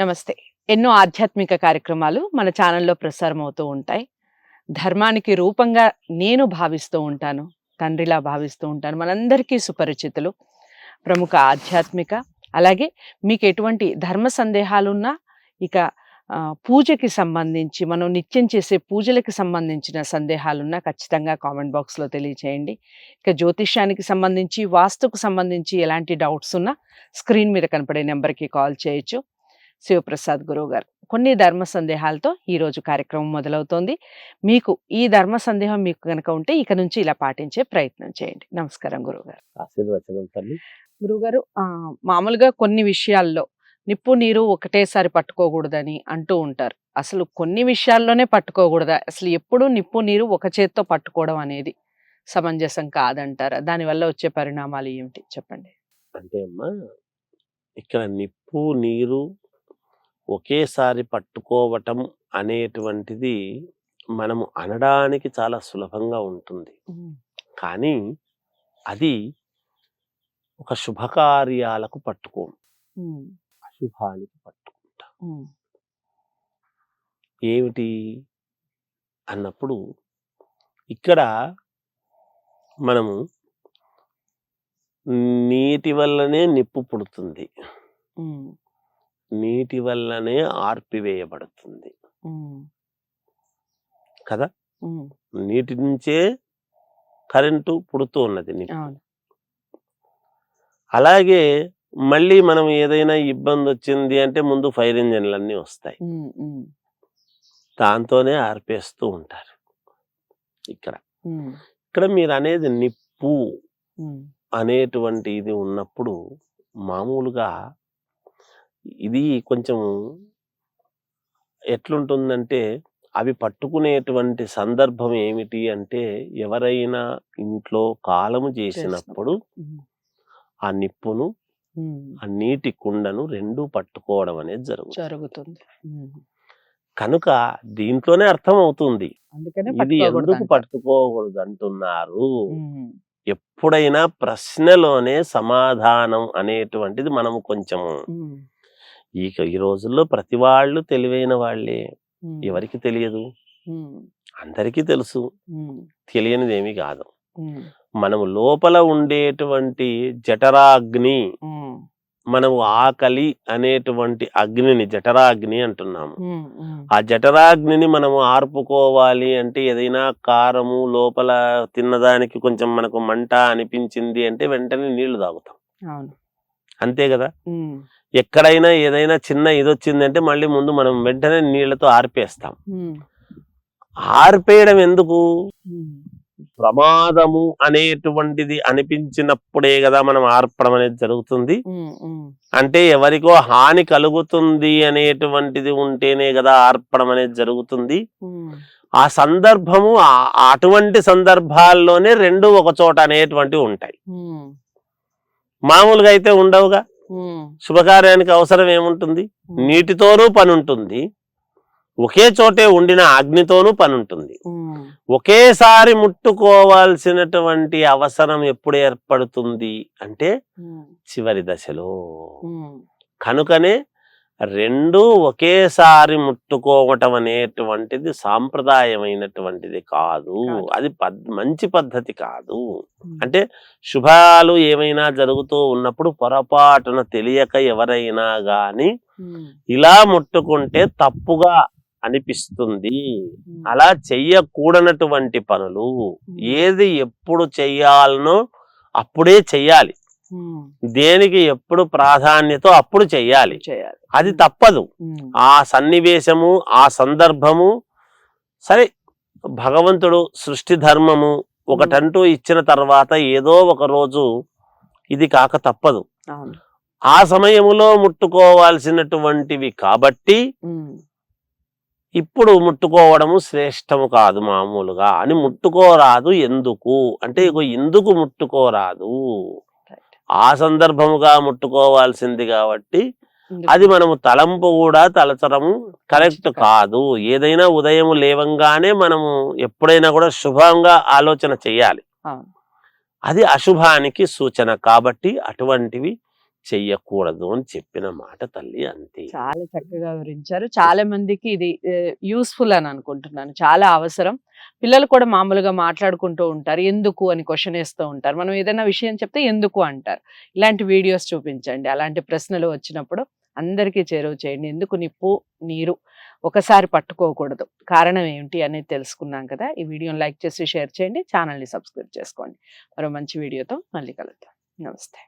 నమస్తే. ఎన్నో ఆధ్యాత్మిక కార్యక్రమాలు మన ఛానల్లో ప్రసారం అవుతూ ఉంటాయి. ధర్మానికి రూపంగా నేను భావిస్తూ ఉంటాను. తండ్రిలా భావిస్తూ ఉంటాను. మనందరికీ సుపరిచితులు. ప్రముఖ ఆధ్యాత్మిక అలాగే మీకు ఎటువంటి ధర్మ సందేహాలున్నా ఇక పూజకి సంబంధించి మనం నిత్యం చేసే పూజలకు సంబంధించిన సందేహాలున్నా ఖచ్చితంగా కామెంట్ బాక్స్లో తెలియచేయండి. ఇక జ్యోతిష్యానికి సంబంధించి వాస్తుకు సంబంధించి ఎలాంటి డౌట్స్ ఉన్నా స్క్రీన్ మీద కనపడే నెంబర్కి కాల్ చేయొచ్చు. శివప్రసాద్ గురువు గారు కొన్ని ధర్మ సందేహాలతో ఈ రోజు కార్యక్రమం మొదలవుతోంది. మీకు ఈ ధర్మ సందేహం మీకు కనుక ఉంటే ఇక నుంచి ఇలా పాటించే ప్రయత్నం చేయండి. నమస్కారం గురువుగారు. గురువుగారు మామూలుగా కొన్ని విషయాల్లో నిప్పు నీరు ఒకటేసారి పట్టుకోకూడదని అంటూ ఉంటారు. అసలు కొన్ని విషయాల్లోనే పట్టుకోకూడదా? అసలు ఎప్పుడు నిప్పు నీరు ఒక చేత్తో పట్టుకోవడం అనేది సమంజసం కాదంటారా? దానివల్ల వచ్చే పరిణామాలు ఏమిటి? చెప్పండి. అంటే అమ్మా ఇక్కడ నిప్పు నీరు ఒకేసారి పట్టుకోవటం అనేటువంటిది మనము అనడానికి చాలా సులభంగా ఉంటుంది. కానీ అది ఒక శుభకార్యాలకు పట్టుకోం అశుభానికి పట్టుకుంటాం ఏమిటి అన్నప్పుడు ఇక్కడ మనము నీటి వల్లనే నిప్పు పుడుతుంది. నీటి వల్లనే ఆర్పివేయబడుతుంది కదా? నీటి నుంచే కరెంటు పుడుతూ ఉన్నది అలాగే మళ్ళీ మనం ఏదైనా ఇబ్బంది వచ్చింది అంటే ముందు ఫైర్ ఇంజన్లు అన్నీ వస్తాయి దాంతోనే ఆర్పేస్తూ ఉంటారు. ఇక్కడ. ఇక్కడ మీరు అనేది నిప్పు అనేటువంటి ఇది ఉన్నప్పుడు మామూలుగా ఇది కొంచెం ఎట్లుంటుందంటే అవి పట్టుకునేటువంటి సందర్భం ఏమిటి అంటే ఎవరైనా ఇంట్లో కాలము చేసినప్పుడు. ఆ నిప్పును ఆ నీటి కుండను రెండు పట్టుకోవడం అనేది జరుగుతుంది. జరుగుతుంది. కనుక దీంట్లోనే అర్థం అవుతుంది ఇది ఎందుకు. పట్టుకోకూడదు అంటున్నారు ఎప్పుడైనా ప్రశ్నలోనే సమాధానం అనేటువంటిది మనము కొంచెము ఈ ఈ రోజుల్లో ప్రతి వాళ్ళు తెలివైన వాళ్ళే. ఎవరికి తెలియదు? అందరికీ తెలుసు. తెలియనిది ఏమీ కాదు. మనము లోపల ఉండేటువంటి జఠరాగ్ని మనము ఆకలి అనేటువంటి అగ్నిని జఠరాగ్ని అంటున్నాము. ఆ జఠరాగ్నిని మనము ఆర్పుకోవాలి అంటే ఏదైనా కారము లోపల తిన్నదానికి కొంచెం మనకు మంట అనిపించింది అంటే వెంటనే నీళ్ళు తాగుతాం. అంతే కదా. ఎక్కడైనా ఏదైనా చిన్న ఇది వచ్చిందంటే మళ్ళీ ముందు మనం వెంటనే నీళ్ళతో ఆర్పేస్తాం. ఆర్పేయడం ఎందుకు? ప్రమాదము అనేటువంటిది అనిపించినప్పుడే కదా మనం ఆర్పడం అనేది జరుగుతుంది. అంటే ఎవరికో హాని కలుగుతుంది అనేటువంటిది ఉంటేనే కదా ఆర్పడం అనేది జరుగుతుంది. ఆ సందర్భము అటువంటి సందర్భాల్లోనే రెండు ఒక చోట అనేటువంటివి ఉంటాయి. మామూలుగా అయితే ఉండవుగా. శుభకార్యానికి అవసరం ఏముంటుంది? నీటితోనూ పని ఉంటుంది ఒకే చోటే ఉండిన అగ్నితోనూ పని ఉంటుంది ఒకేసారి ముట్టుకోవాల్సినటువంటి అవసరం ఎప్పుడు ఏర్పడుతుంది అంటే చివరి దశలో. కనుకనే రెండు ఒకేసారి ముట్టుకోవటం అనేటువంటిది సాంప్రదాయమైనటువంటిది కాదు. అది పద్ మంచి పద్ధతి కాదు. అంటే శుభాలు ఏమైనా జరుగుతూ ఉన్నప్పుడు పొరపాటున తెలియక ఎవరైనా గాని ఇలా ముట్టుకుంటే తప్పుగా అనిపిస్తుంది. అలా చెయ్యకూడనటువంటి పనులు ఏది ఎప్పుడు చెయ్యాలనో అప్పుడే చెయ్యాలి. దేనికి ఎప్పుడు ప్రాధాన్యత అప్పుడు చెయ్యాలి. చేయాలి అది తప్పదు. ఆ సన్నివేశము ఆ సందర్భము సరే భగవంతుడు సృష్టి ధర్మము ఒకటంటూ ఇచ్చిన తర్వాత ఏదో ఒక రోజు ఇది కాక తప్పదు. ఆ సమయములో ముట్టుకోవాల్సినటువంటివి కాబట్టి ఇప్పుడు ముట్టుకోవడము శ్రేష్టము కాదు మామూలుగా అని ముట్టుకోరాదు ఎందుకు? అంటే ఎందుకు ముట్టుకోరాదు. ఆ సందర్భముగా ముట్టుకోవాల్సింది కాబట్టి అది మనము తలంపు కూడా తలచడము కరెక్ట్ కాదు. ఏదైనా ఉదయం లేవంగానే మనము ఎప్పుడైనా కూడా శుభంగా ఆలోచన చేయాలి. అది అశుభానికి సూచన కాబట్టి అటువంటివి చెయ్యకూడదు అని చెప్పిన మాట తల్లి అంతే. చాలా చక్కగా వివరించారు. చాలా మందికి ఇది యూస్ఫుల్ అని అనుకుంటున్నాను. చాలా అవసరం. పిల్లలు కూడా మామూలుగా మాట్లాడుకుంటూ ఉంటారు. ఎందుకు అని క్వశ్చన్ వేస్తూ ఉంటారు. మనం ఏదైనా విషయం చెప్తే ఎందుకు అంటారు. ఇలాంటి వీడియోస్ చూపించండి. అలాంటి ప్రశ్నలు వచ్చినప్పుడు అందరికీ చేరువ చేయండి. ఎందుకు నిప్పు నీరు ఒకసారి పట్టుకోకూడదు. కారణం ఏమిటి అనేది తెలుసుకున్నాం కదా. ఈ వీడియోని లైక్ చేసి షేర్ చేయండి. ఛానల్ని సబ్స్క్రైబ్ చేసుకోండి. మరో మంచి వీడియోతో మళ్ళీ కలుద్దాం. నమస్తే.